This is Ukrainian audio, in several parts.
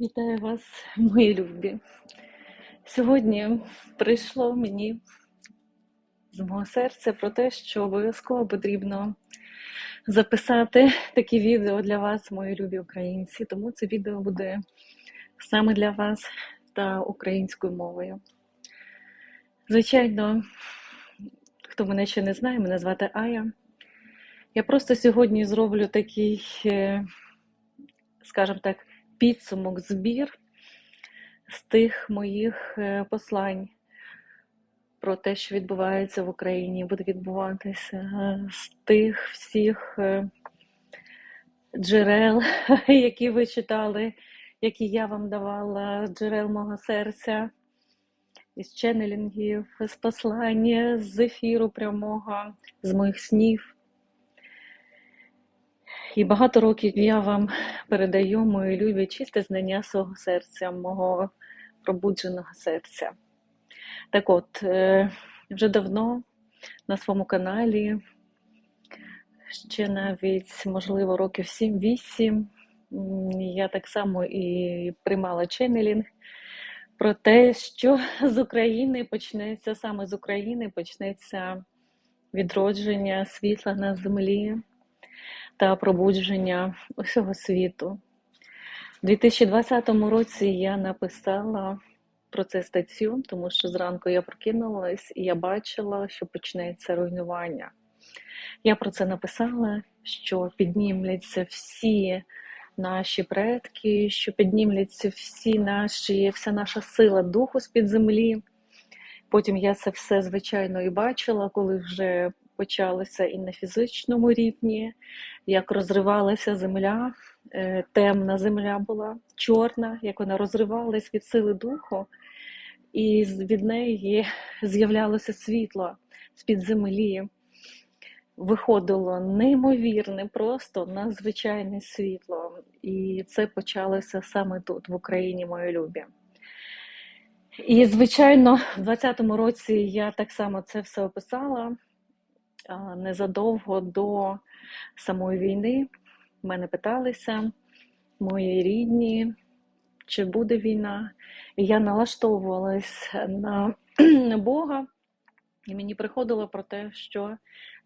Вітаю вас, мої любі. Сьогодні прийшло мені з мого серця про те, що обов'язково потрібно записати такі відео для вас, мої любі українці. Тому це відео буде саме для вас та українською мовою. Звичайно, хто мене ще не знає, мене звати Ая. Я просто сьогодні зроблю такий, е, скажімо так, підсумок, збір з тих моїх е, послань про те, що відбувається в Україні, буде відбуватися, е, з тих всіх е, джерел, які ви читали, які я вам давала, джерел мого серця, із ченнелінгів, з послання, з ефіру прямого, з моїх снів. І багато років я вам передаю мої любі чисте знання свого серця, мого пробудженого серця. Так от, е, вже давно на своєму каналі, ще навіть, можливо, років 7-8, я так само і приймала ченнелінг про те, що з України почнеться, саме з України почнеться відродження світла на землі та пробудження усього світу. У 2020 році я написала про це статтю, тому що зранку я прокинулась і я бачила, що почнеться руйнування. Я про це написала, що піднімляться всі наші предки, що піднімляться всі наші, вся наша сила духу з-під землі. Потім я це все, звичайно, і бачила, коли вже почалося і на фізичному рівні, як розривалася земля, е, темна земля була, чорна, як вона розривалась від сили духу, і від неї з'являлося світло з-під землі. Виходило неймовірне, просто надзвичайне світло. І це почалося саме тут, в Україні, мої любі. І, звичайно, в 2020 році я так само це все описала. Незадовго до самої війни мене питалися мої рідні, чи буде війна. І я налаштовувалась на Бога, і мені приходило про те, що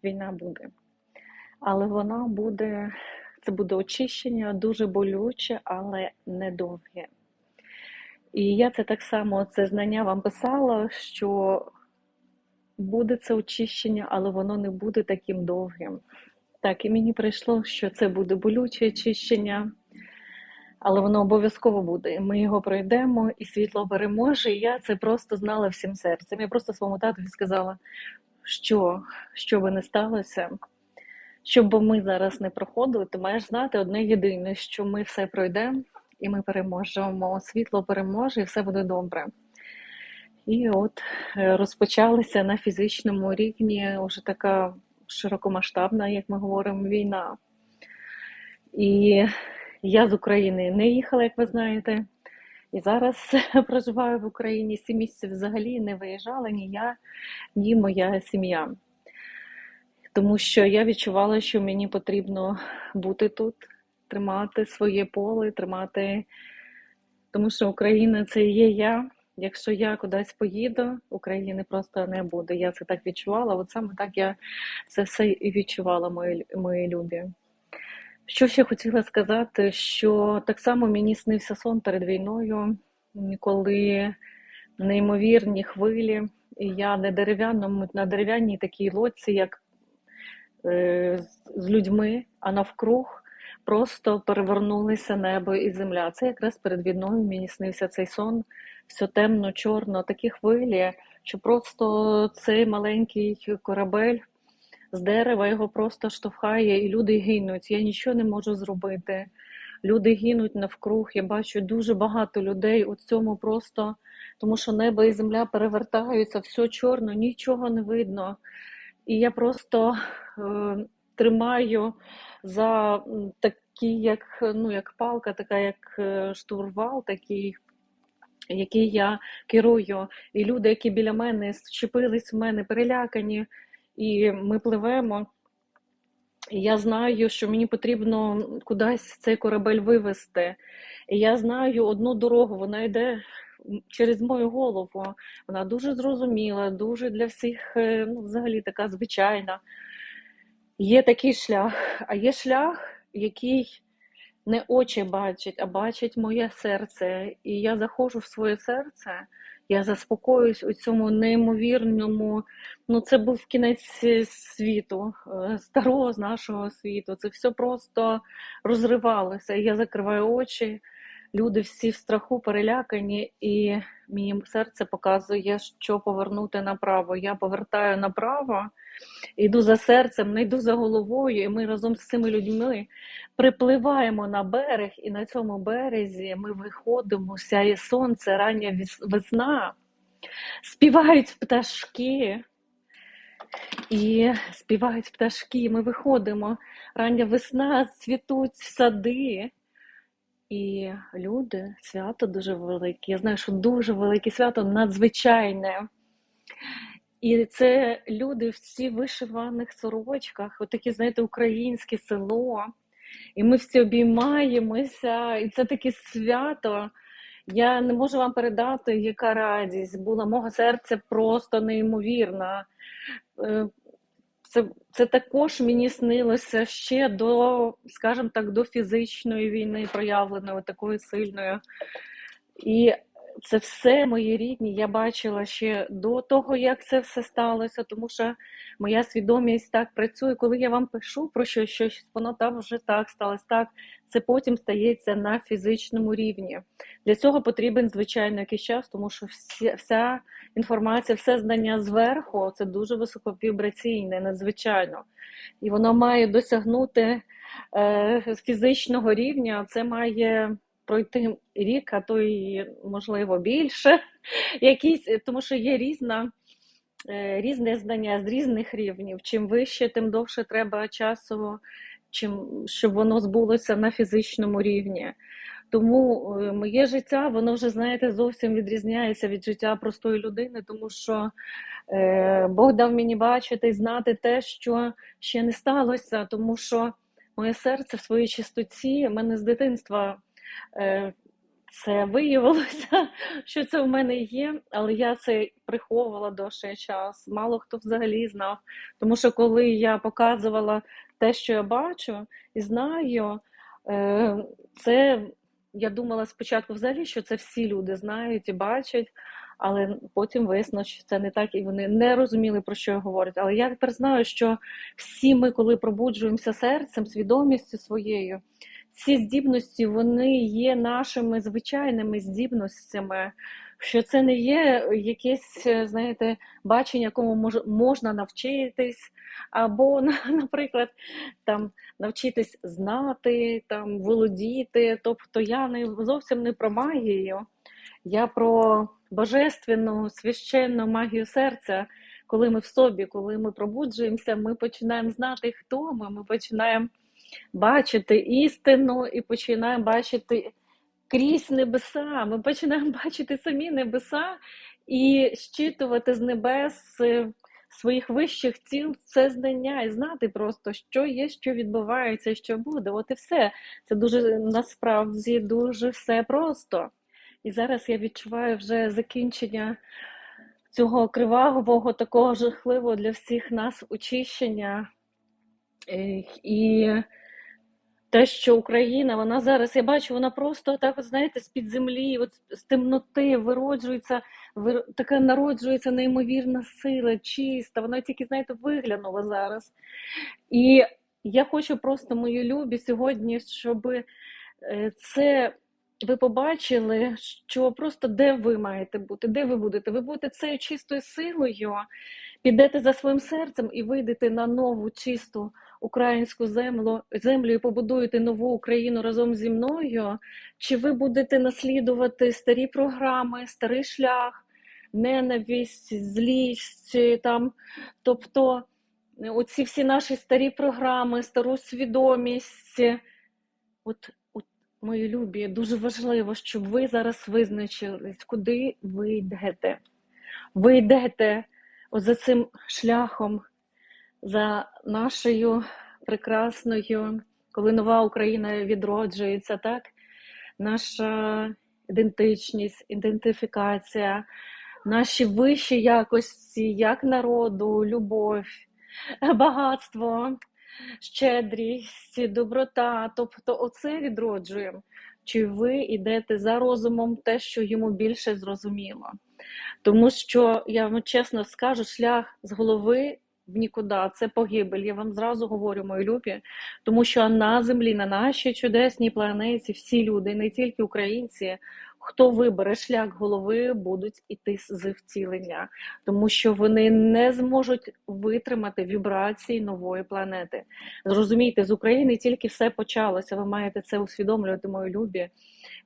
війна буде. Але вона буде, це буде очищення дуже болюче, але недовге. І я це так само, це знання вам писала, що буде це очищення, але воно не буде таким довгим. Так, і мені прийшло, що це буде болюче очищення, але воно обов'язково буде. Ми його пройдемо, і світло переможе. І я це просто знала всім серцем. Я просто своєму татові сказала, що, що би не сталося, що би ми зараз не проходили, ти маєш знати одне єдине, що ми все пройдемо і ми переможемо. Світло переможе, і все буде добре. І от е, розпочалася на фізичному рівні вже така широкомасштабна, як ми говоримо, війна. І я з України не їхала, як ви знаєте. І зараз проживаю в Україні сім місяців взагалі не виїжджала ні я, ні моя сім'я. Тому що я відчувала, що мені потрібно бути тут, тримати своє поле, тримати, тому що Україна це є я. Якщо я кудись поїду, України просто не буде. Я це так відчувала. От саме так я це все і відчувала, мої, мої любі. Що ще хотіла сказати, що так само мені снився сон перед війною, коли неймовірні хвилі, і я на дерев'яному, на дерев'яній такій лодці, як е, з людьми, а навкруг просто перевернулися небо і земля. Це якраз перед війною мені снився цей сон, все темно, чорно, такі хвилі, що просто цей маленький корабель з дерева його просто штовхає, і люди гинуть. Я нічого не можу зробити. Люди гинуть навкруг. Я бачу дуже багато людей у цьому просто, тому що небо і земля перевертаються, все чорно, нічого не видно. І я просто е, тримаю за м, такий, як, ну, як палка, така як е, штурвал, такий, який я керую. І люди, які біля мене щепились в мене, перелякані, і ми пливемо. І я знаю, що мені потрібно кудись цей корабель вивести. І я знаю одну дорогу, вона йде через мою голову. Вона дуже зрозуміла, дуже для всіх, е, ну, взагалі така звичайна. Є такий шлях, а є шлях, який не очі бачать, а бачить моє серце. І я заходжу в своє серце, я заспокоююсь у цьому неймовірному. Ну, це був кінець світу, е, старого з нашого світу. Це все просто розривалося. Я закриваю очі, люди всі в страху перелякані, і мені серце показує, що повернути направо. Я повертаю направо, йду за серцем, не йду за головою, і ми разом з цими людьми припливаємо на берег, і на цьому березі ми виходимо, сяє сонце, рання весна, співають пташки. І співають пташки, ми виходимо. Рання весна, цвітуть сади. І люди, свято дуже велике. Я знаю, що дуже велике свято, надзвичайне. І це люди всі в вишиваних сорочках, отакі, знаєте, українське село. І ми всі обіймаємося, і це таке свято. Я не можу вам передати, яка радість була. Мого серця просто неймовірна. Це, це також мені снилося ще до, скажімо так, до фізичної війни, проявленої такої сильної. І це все мої рідні. Я бачила ще до того, як це все сталося, тому що моя свідомість так працює. Коли я вам пишу про щось, щось воно там вже так сталося. Так, це потім стається на фізичному рівні. Для цього потрібен звичайно якийсь час, тому що всі, вся інформація, все знання зверху це дуже високовібраційне, надзвичайно. І воно має досягнути е, фізичного рівня. Це має пройти рік, а то і можливо більше. Якісь, тому що є різна. е, Різне знання з різних рівнів. Чим вище, тим довше треба часу, чим щоб воно збулося на фізичному рівні. Тому е, моє життя, воно вже, знаєте, зовсім відрізняється від життя простої людини, тому що е, Бог дав мені бачити і знати те, що ще не сталося, тому що моє серце в своїй чистоті, в мене з дитинства е, це виявилося, що це в мене є, але я це приховувала довший час. Мало хто взагалі знав. Тому що коли я показувала те, що я бачу і знаю, е, це я думала спочатку взагалі, що це всі люди знають і бачать, але потім вияснилося, що це не так, і вони не розуміли, про що я говорю. Але я тепер знаю, що всі ми, коли пробуджуємося серцем, свідомістю своєю, ці здібності вони є нашими звичайними здібностями, що це не є якесь, е, знаєте, бачення, якому мож, можна навчитись, або, наприклад, там навчитись знати, там володіти. Тобто я не зовсім не про магію, я про божественну священну магію серця. Коли ми в собі, коли ми пробуджуємося, ми починаємо знати, хто ми, ми починаємо бачити істину і починаємо бачити крізь небеса. Ми починаємо бачити самі небеса і щитувати з небес е, своїх вищих тіл це знання і знати просто, що є, що відбувається, що буде. От і все. Це дуже насправді дуже все просто. І зараз я відчуваю вже закінчення цього кривавого, такого жахливого для всіх нас очищення. І те, що Україна, вона зараз, я бачу, вона просто так, от, знаєте, з-під землі, от з темноти вироджується, вир... така народжується неймовірна сила, чиста. Вона тільки, знаєте, виглянула зараз. І я хочу просто, мої любі, сьогодні, щоб е, це ви побачили, що просто де ви маєте бути, де ви будете? Ви будете цією чистою силою, підете за своїм серцем і вийдете на нову чисту українську землю, землю і побудуєте нову Україну разом зі мною, чи ви будете наслідувати старі програми, старий шлях, ненависть, злість, там, тобто оці всі наші старі програми, стару свідомість. От, от, мої любі, дуже важливо, щоб ви зараз визначились, куди ви йдете. Ви йдете от за цим шляхом, за нашою прекрасною, коли нова Україна відроджується, так? Наша ідентичність, ідентифікація, наші вищі якості, як народу, любов, багатство, щедрість, доброта. Тобто, оце відроджуємо. Чи ви йдете за розумом те, що йому більше зрозуміло? Тому що я вам чесно скажу, шлях з голови в нікуди це погибель. Я вам зразу говорю, мої любі, тому що на землі, на нашій чудесній планеті, всі люди, не тільки українці, хто вибере шлях голови, будуть іти з втілення, тому що вони не зможуть витримати вібрації нової планети. Зрозумійте, з України тільки все почалося. Ви маєте це усвідомлювати, мої любі.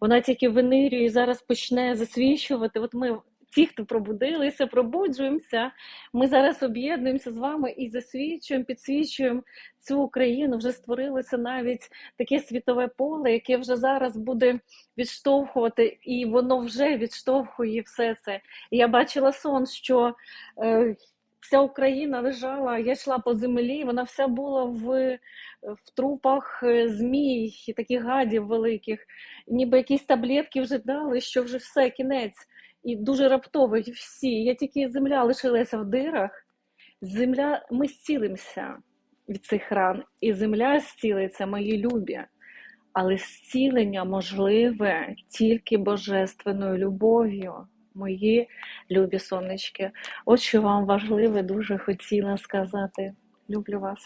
Вона тільки винирює і зараз почне засвічувати. От ми. Ті, хто пробудилися, пробуджуємося. Ми зараз об'єднуємося з вами і засвічуємо, підсвічуємо цю Україну. Вже створилося навіть таке світове поле, яке вже зараз буде відштовхувати, і воно вже відштовхує все це. Я бачила сон, що е, вся Україна лежала, я йшла по землі, вона вся була в, в трупах е, змій, і таких гадів великих, ніби якісь таблетки вже дали, що вже все, кінець. І дуже раптово і всі. Я тільки земля лишилася в дирах. Земля, ми зцілимося від цих ран, і земля зцілиться, мої любі. Але зцілення можливе тільки божественною любов'ю, мої любі сонечки. От що вам важливе, дуже хотіла сказати. Люблю вас.